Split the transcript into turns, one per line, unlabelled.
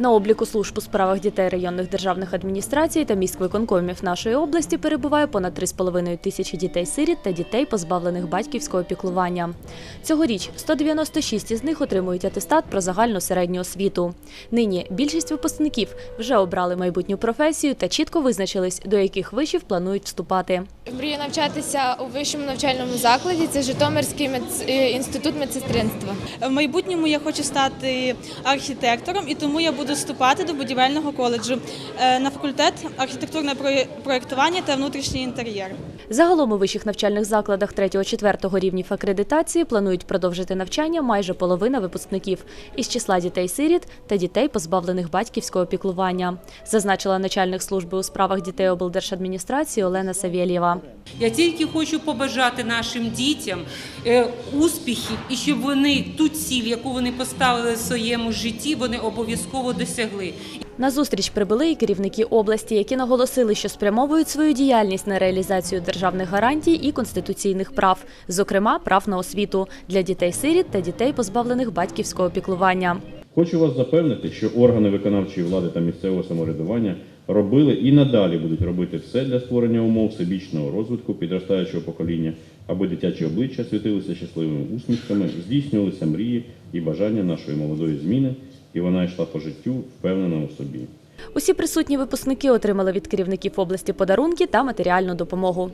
На обліку служб у справах дітей районних державних адміністрацій та міськвиконкомів нашої області перебуває понад 3,5 тисячі дітей-сиріт та дітей, позбавлених батьківського піклування. Цьогоріч 196 із них отримують атестат про загальну середню освіту. Нині більшість випускників вже обрали майбутню професію та чітко визначились, до яких вишів планують вступати.
Мрію навчатися у вищому навчальному закладі. Це Житомирський е, інститут медсестринства.
В майбутньому я хочу стати архітектором, і тому я буду вступати до будівельного коледжу е, на факультет архітектурне проє- проєктування та внутрішній інтер'єр.
Загалом у вищих навчальних закладах 3-4 рівнів акредитації планують продовжити навчання майже половина випускників із числа дітей-сиріт та дітей, позбавлених батьківського піклування, зазначила начальник служби у справах дітей облдержадміністрації Олена Савєлєва.
Я тільки хочу побажати нашим дітям е, успіхів і щоб вони ту ціль, яку вони поставили в своєму житті, вони обов'язково досягли.
На зустріч прибули і керівники області, які наголосили, що спрямовують свою діяльність на реалізацію державних гарантій і конституційних прав, зокрема прав на освіту для дітей-сиріт та дітей, позбавлених батьківського піклування.
Хочу вас запевнити, що органи виконавчої влади та місцевого самоврядування робили і надалі будуть робити все для створення умов всебічного розвитку підростаючого покоління, аби дитячі обличчя світилися щасливими усмішками, здійснювалися мрії і бажання нашої молодої зміни, і вона йшла по життю впевнена у собі.
Усі присутні випускники отримали від керівників області подарунки та матеріальну допомогу.